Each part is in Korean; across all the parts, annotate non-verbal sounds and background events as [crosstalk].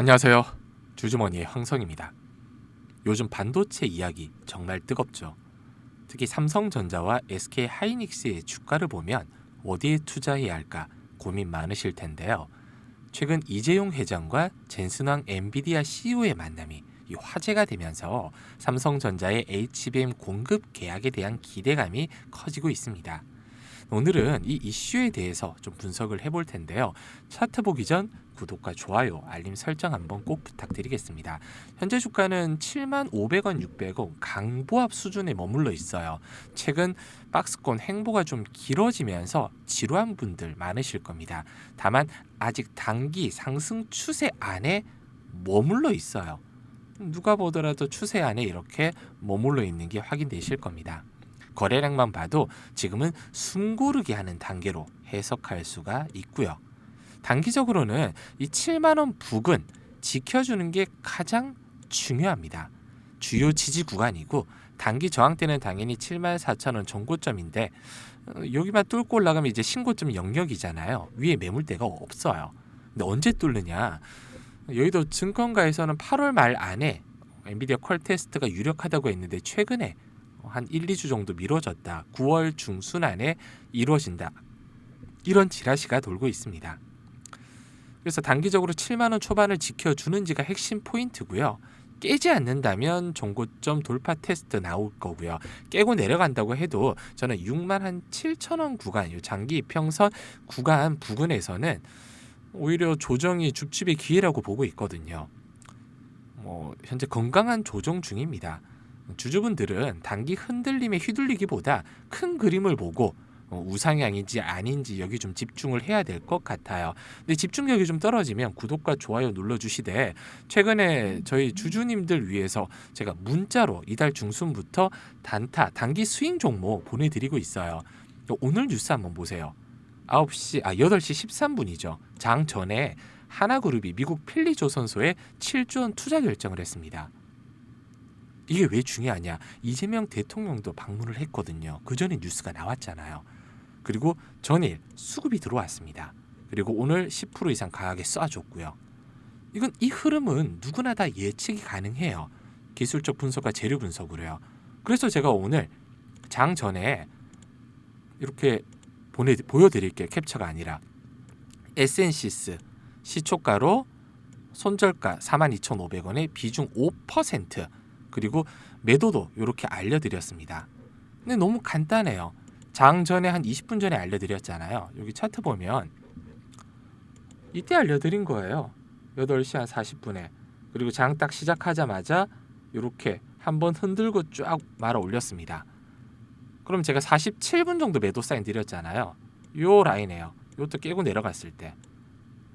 안녕하세요. 주주머니의 황성입니다. 요즘 반도체 이야기 정말 뜨겁죠. 특히 삼성전자와 SK 하이닉스의 주가를 보면 어디에 투자해야 할까 고민 많으실 텐데요. 최근 이재용 회장과 젠슨왕 엔비디아 CEO의 만남이 이 화제가 되면서 삼성전자의 HBM 공급 계약에 대한 기대감이 커지고 있습니다. 오늘은 이 이슈에 대해서 좀 분석을 해볼 텐데요. 차트 보기 전 구독과 좋아요, 알림 설정 한번 꼭 부탁드리겠습니다. 현재 주가는 7만 500원, 600원 강보합 수준에 머물러 있어요. 최근 박스권 행보가 좀 길어지면서 지루한 분들 많으실 겁니다. 다만 아직 단기 상승 추세 안에 머물러 있어요. 누가 보더라도 추세 안에 이렇게 머물러 있는 게 확인되실 겁니다. 거래량만 봐도 지금은 숨고르게 하는 단계로 해석할 수가 있고요. 단기적으로는 이 7만 원 부근 지켜주는 게 가장 중요합니다. 주요 지지 구간이고 단기 저항 때는 당연히 7만 4천 원 정고점인데 어, 여기만 뚫고 올라가면 이제 신고점 영역이잖아요. 위에 매물대가 없어요. 근데 언제 뚫느냐? 여의도 증권가에서는 8월 말 안에 엔비디아 퀄 테스트가 유력하다고 했는데 최근에 한 1, 2주 정도 미뤄졌다. 9월 중순 안에 이루어진다. 이런 지라시가 돌고 있습니다. 그래서 단기적으로 7만 원 초반을 지켜주는지가 핵심 포인트고요. 깨지 않는다면 종고점 돌파 테스트 나올 거고요. 깨고 내려간다고 해도 저는 6만 한 7천 원 구간, 요 장기 평선 구간 부근에서는 오히려 조정이 줍집의 기회라고 보고 있거든요. 뭐 현재 건강한 조정 중입니다. 주주분들은 단기 흔들림에 휘둘리기보다 큰 그림을 보고 어, 우상향인지 아닌지 여기 좀 집중을 해야 될 것 같아요. 근데 집중력이 좀 떨어지면 구독과 좋아요 눌러주시되 최근에 저희 주주님들 위해서 제가 문자로 이달 중순부터 단타 단기 스윙 종목 보내드리고 있어요. 오늘 뉴스 한번 보세요. 9시 아 8시 13분이죠. 장 전에 하나그룹이 미국 필리조선소에 7조 원 투자 결정을 했습니다. 이게 왜 중요하냐? 이재명 대통령도 방문을 했거든요. 그 전에 뉴스가 나왔잖아요. 그리고 전일 수급이 들어왔습니다. 그리고 오늘 10% 이상 강하게 쏴줬고요. 이건 이 흐름은 누구나 다 예측이 가능해요. 기술적 분석과 재료 분석으로요. 그래서 제가 오늘 장 전에 이렇게 보내 보여드릴게요. 캡처가 아니라 에센시스 시초가로 손절가 42,500원에 비중 5% 그리고 매도도 이렇게 알려드렸습니다. 근데 너무 간단해요. 장 전에 한 20분 전에 알려드렸잖아요. 여기 차트 보면 이때 알려드린 거예요. 8시 한 40분에 그리고 장 딱 시작하자마자 이렇게 한번 흔들고 쫙 말아 올렸습니다. 그럼 제가 47분 정도 매도 사인 드렸잖아요. 요 라인에요. 요것도 깨고 내려갔을 때.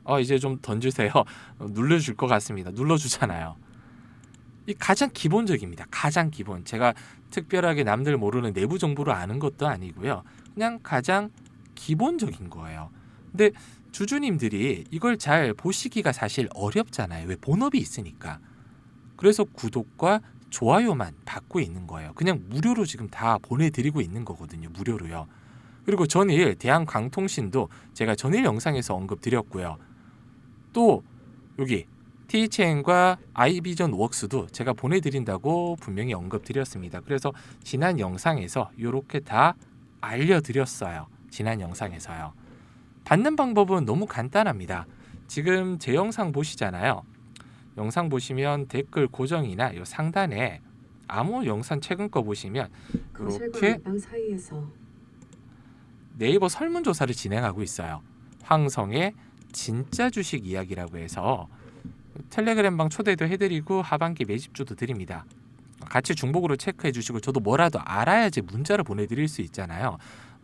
어 이제 좀 던지세요. [laughs] 눌러줄 것 같습니다. 눌러주잖아요. 이 가장 기본적입니다. 가장 기본. 제가 특별하게 남들 모르는 내부 정보를 아는 것도 아니고요. 그냥 가장 기본적인 거예요. 근데 주주님들이 이걸 잘 보시기가 사실 어렵잖아요. 왜 본업이 있으니까. 그래서 구독과 좋아요만 받고 있는 거예요. 그냥 무료로 지금 다 보내드리고 있는 거거든요. 무료로요. 그리고 전일 대한광통신도 제가 전일 영상에서 언급드렸고요. 또 여기 THN과 아이비전 웍스도 제가 보내드린다고 분명히 언급드렸습니다. 그래서 지난 영상에서 이렇게 다 알려드렸어요. 지난 영상에서요. 받는 방법은 너무 간단합니다. 지금 제 영상 보시잖아요. 영상 보시면 댓글 고정이나 요 상단에 아무 영상 최근 거 보시면 이렇게 네이버 설문조사를 진행하고 있어요. 황성의 진짜 주식 이야기라고 해서 텔레그램방 초대도 해드리고 하반기 매집주도 드립니다. 같이 중복으로 체크해 주시고 저도 뭐라도 알아야지 문자를 보내드릴 수 있잖아요.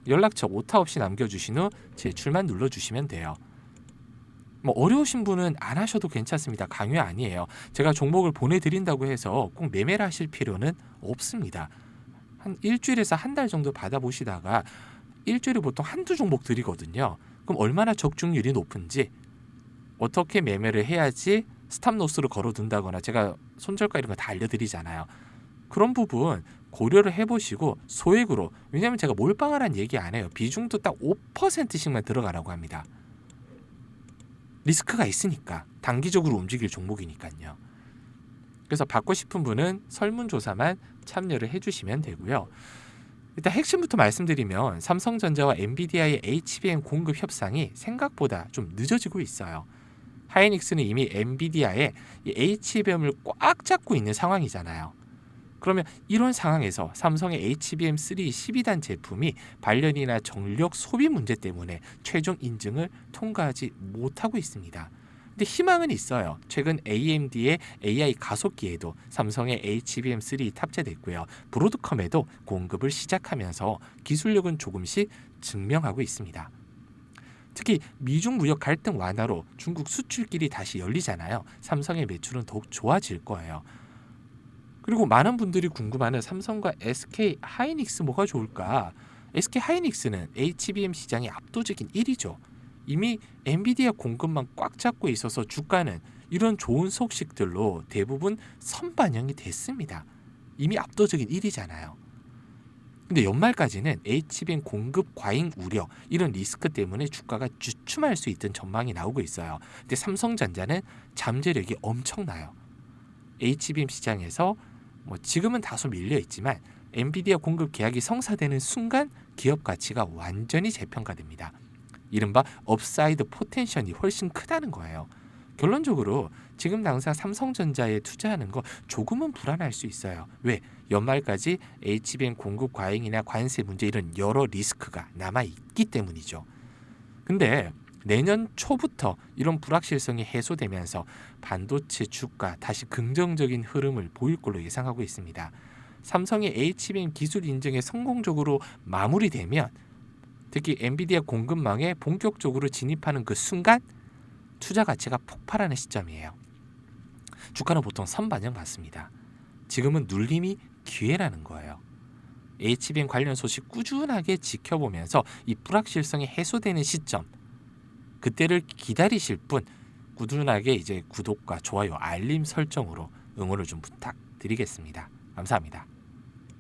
연락처 오타 없이 남겨주신 후 제출만 눌러주시면 돼요. 뭐 어려우신 분은 안 하셔도 괜찮습니다. 강요 아니에요. 제가 종목을 보내드린다고 해서 꼭 매매를 하실 필요는 없습니다. 한 일주일에서 한 달 정도 받아보시다가 일주일에 보통 한두 종목 드리거든요. 그럼 얼마나 적중률이 높은지 어떻게 매매를 해야지 스탑로스를 걸어둔다거나 제가 손절가 이런 거 다 알려드리잖아요. 그런 부분 고려를 해보시고 소액으로 왜냐하면 제가 몰빵하라는 얘기 안 해요. 비중도 딱 5%씩만 들어가라고 합니다. 리스크가 있으니까 단기적으로 움직일 종목이니까요. 그래서 받고 싶은 분은 설문조사만 참여를 해주시면 되고요. 일단 핵심부터 말씀드리면 삼성전자와 엔비디아의 HBM 공급 협상이 생각보다 좀 늦어지고 있어요. 하이닉스는 이미 엔비디아의 이 HBM을 꽉 잡고 있는 상황이잖아요. 그러면 이런 상황에서 삼성의 HBM3 12단 제품이 발열이나 전력 소비 문제 때문에 최종 인증을 통과하지 못하고 있습니다. 근데 희망은 있어요. 최근 AMD의 AI 가속기에도 삼성의 HBM3 탑재됐고요. 브로드컴에도 공급을 시작하면서 기술력은 조금씩 증명하고 있습니다. 특히 미중 무역 갈등 완화로 중국 수출길이 다시 열리잖아요. 삼성의 매출은 더욱 좋아질 거예요. 그리고 많은 분들이 궁금해하는 삼성과 SK 하이닉스 뭐가 좋을까? SK 하이닉스는 HBM 시장의 압도적인 1위죠. 이미 엔비디아 공급만 꽉 잡고 있어서 주가는 이런 좋은 소식들로 대부분 선반영이 됐습니다. 이미 압도적인 1위잖아요. 근데 연말까지는 HBM 공급 과잉 우려 이런 리스크 때문에 주가가 주춤할 수 있던 전망이 나오고 있어요. 근데 삼성전자는 잠재력이 엄청나요. HBM 시장에서 뭐 지금은 다소 밀려 있지만 엔비디아 공급 계약이 성사되는 순간 기업 가치가 완전히 재평가됩니다. 이른바 업사이드 포텐션이 훨씬 크다는 거예요. 결론적으로 지금 당장 삼성전자에 투자하는 거 조금은 불안할 수 있어요. 왜? 연말까지 HBM 공급 과잉이나 관세 문제 이런 여러 리스크가 남아 있기 때문이죠. 근데 내년 초부터 이런 불확실성이 해소되면서 반도체 주가 다시 긍정적인 흐름을 보일 걸로 예상하고 있습니다. 삼성의 HBM 기술 인증에 성공적으로 마무리되면 특히 엔비디아 공급망에 본격적으로 진입하는 그 순간 투자 가치가 폭발하는 시점이에요. 주가는 보통 선반영 받습니다. 지금은 눌림이 기회라는 거예요. HBM 관련 소식 꾸준하게 지켜보면서 이 불확실성이 해소되는 시점 그때를 기다리실 분 꾸준하게 이제 구독과 좋아요, 알림 설정으로 응원을 좀 부탁드리겠습니다. 감사합니다.